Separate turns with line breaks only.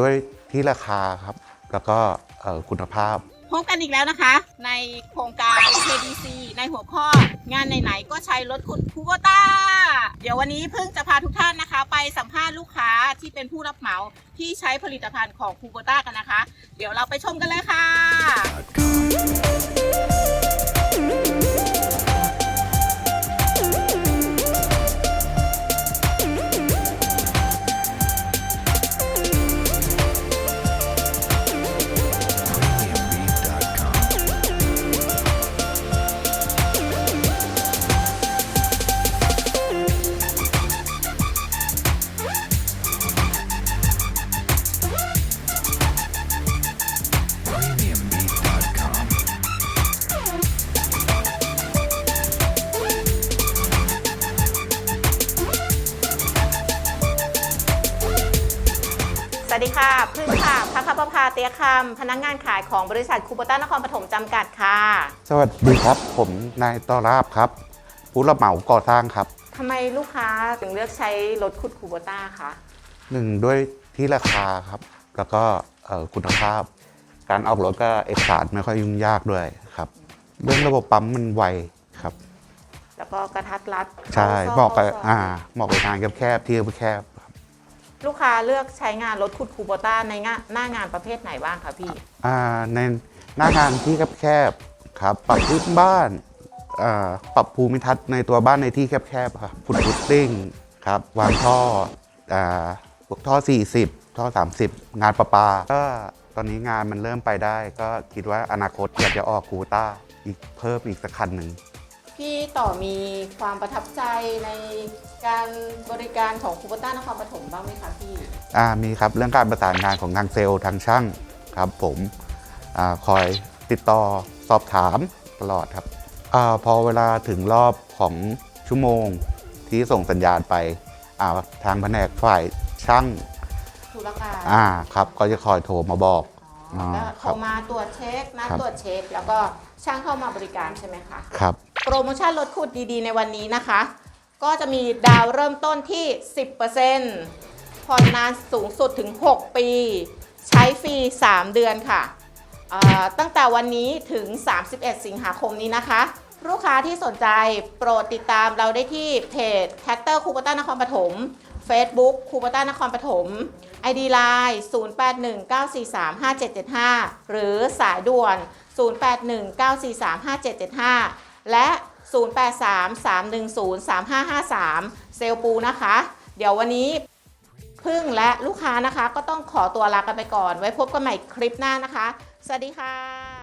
ด้วยที่ราคาครับ แล้วก็คุณภาพ
พบกันอีกแล้วนะคะ ในโครงการ KDC ในหัวข้องานไหนๆก็ใช้รถคุณคูโบต้า เดี๋ยววันนี้เพิ่งจะพาทุกท่านนะคะ ไปสัมภาษณ์ลูกค้าที่เป็นผู้รับเหมาที่ใช้ผลิตภัณฑ์ของคูโบต้ากันนะคะ เดี๋ยวเราไปชมกันเลยค่ะ วัสดีค่ะ พึ่งค่ะพัคประภาเตียคำพนักงานขายของบริษัทคูโบต้านครปฐมจำกัดค่ะ
สวัสดีครับผมนายต้อราบครับ ผู้รับเหมาก่อสร้างครับ
ทำไมลูกค้าถึงเลือกใช้รถขุดคูโบต้าคะ
หนึ่งด้วยที่ราคาครับ แล้วก็เอ่อคุณภาพ การออกรถก็เอกสารไม่ค่อยยุ่งยากด้วยครับ เรื่องระบบปั๊มมันไวครับ
แล้วก็กระทัดรัด
ใช่
ข้
เหมาะกับ
ข้ซย
อ่าเหมาะกับงานแคบๆที่แคบๆครับ
ลูกค้าเลือกใช้งานรถขุดคูโบต้าในงานหน้างานประเภทไหนบ้างคะพี่
อ่าในหน้างานที่แคบๆครับ ปรับพื้นบ้านอ่าปรับภูมิทัศน์ในตัวบ้านในที่แคบๆครับฟุตฟุตติ้งครับ วางท่ออ่าพวกท่อ 40 ท่อ 30 งานประปา ก็ตอนนี้งานมันเริ่มไปได้ ก็คิดว่าอนาคตอยากจะออกคูต้าอีกเพิ่มอีกสักคันหนึ่ง
พี่ต่อมีความประทับใจในการบริการของคูโบต้านครปฐมบ้างไหมคะพี่
อ่ามีครับเรื่องการประสานงานของทางเซลล์ทางช่างครับผมอาคอยติดต่อสอบถามตลอดครับอาพอเวลาถึงรอบของชั่วโมงที่ส่งสัญญาณไปอ่าทางแผนกฝ่ายช่าง
ธุรการ
อ่าครับก็จะคอยโทรมาบอก
อ๋อ
อ่า
ก็
ค
โท
รับ
รมาตรวจเช็คนะครับ ตรวจเช็คแล้วก็ช่างเข้ามาบริการใช่ไหมคะ
ครับ
โปรโมชั่นลดขุดดีๆ ในวันนี้นะคะ ก็จะมีดาวเริ่มต้นที่ 10%ผ่อนนานสูงสุดถึง 6 ปี ใช้ฟรี 3 เดือนค่ะ ตั้งแต่วันนี้ถึง 31 สิงหาคมนี้นะคะ ลูกค้าที่สนใจโปรดติดตามเราได้ที่เพจแท็กเตอร์คูปต้านครปฐม Facebook คูปต้านครปฐม ID Line 0819435775 หรือสายด่วน 0819435775 และ 0833103553 เซลปูนะคะ เดี๋ยววันนี้พึ่งและลูกค้านะคะ ก็ต้องขอตัวลากันไปก่อน ไว้พบกันใหม่คลิปหน้านะคะ สวัสดีค่ะ